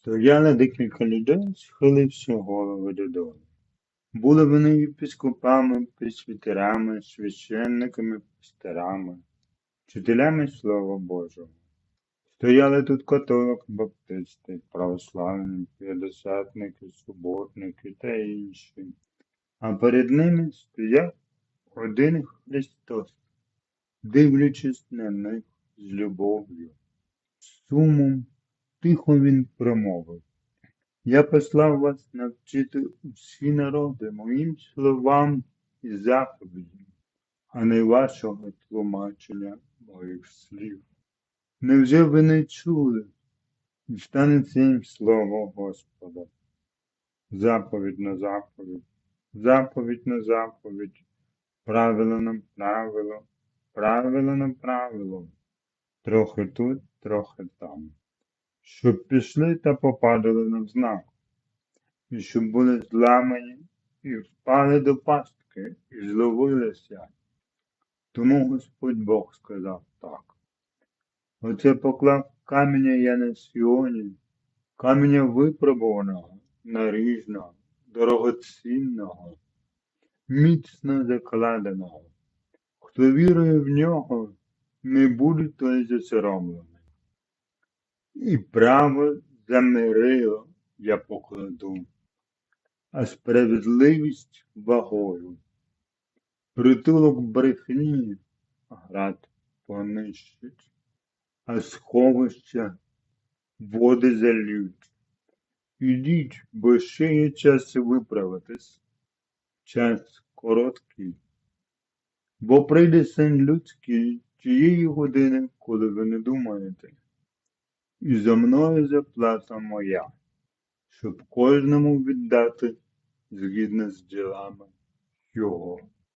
Стояло декілька людей, схиливши голови додолу. Були вони єпископами, пресвітерами, священниками, пастирами, вчителями Слова Божого. Стояли тут католик, баптисти, православні, п'ятдесятники, суботники та інші. А перед ними стояв один Христос, дивлячись на них з любов'ю. З сумом тихо він промовив. Я послав вас навчити усі народи моїм словам і заповідям, а не вашого тлумачення моїх слів. Невже ви не чули? І станеться їм слово Господа. Заповідь на заповідь, заповідь на заповідь, правило на правило, правило на правило, трохи тут, трохи там. Щоб пішли та попадали на знак, і щоб були зламані і впали до пастки, і зловилися. Тому Господь Бог сказав так. Оце поклав каменя я на Сіоні, каменя випробуваного, наріжного, дорогоцінного, міцно закладеного. Хто вірує в нього, не буде той засоромлений. І право замирило я покладу, а справедливість вагою. Притулок брехні град понищить, а сховища води залють. Ідіть, бо ще є час виправитись, час короткий. Бо прийде син людський тієї години, коли ви не думаєте. І за мною заплата моя, щоб кожному віддати згідно з ділами його.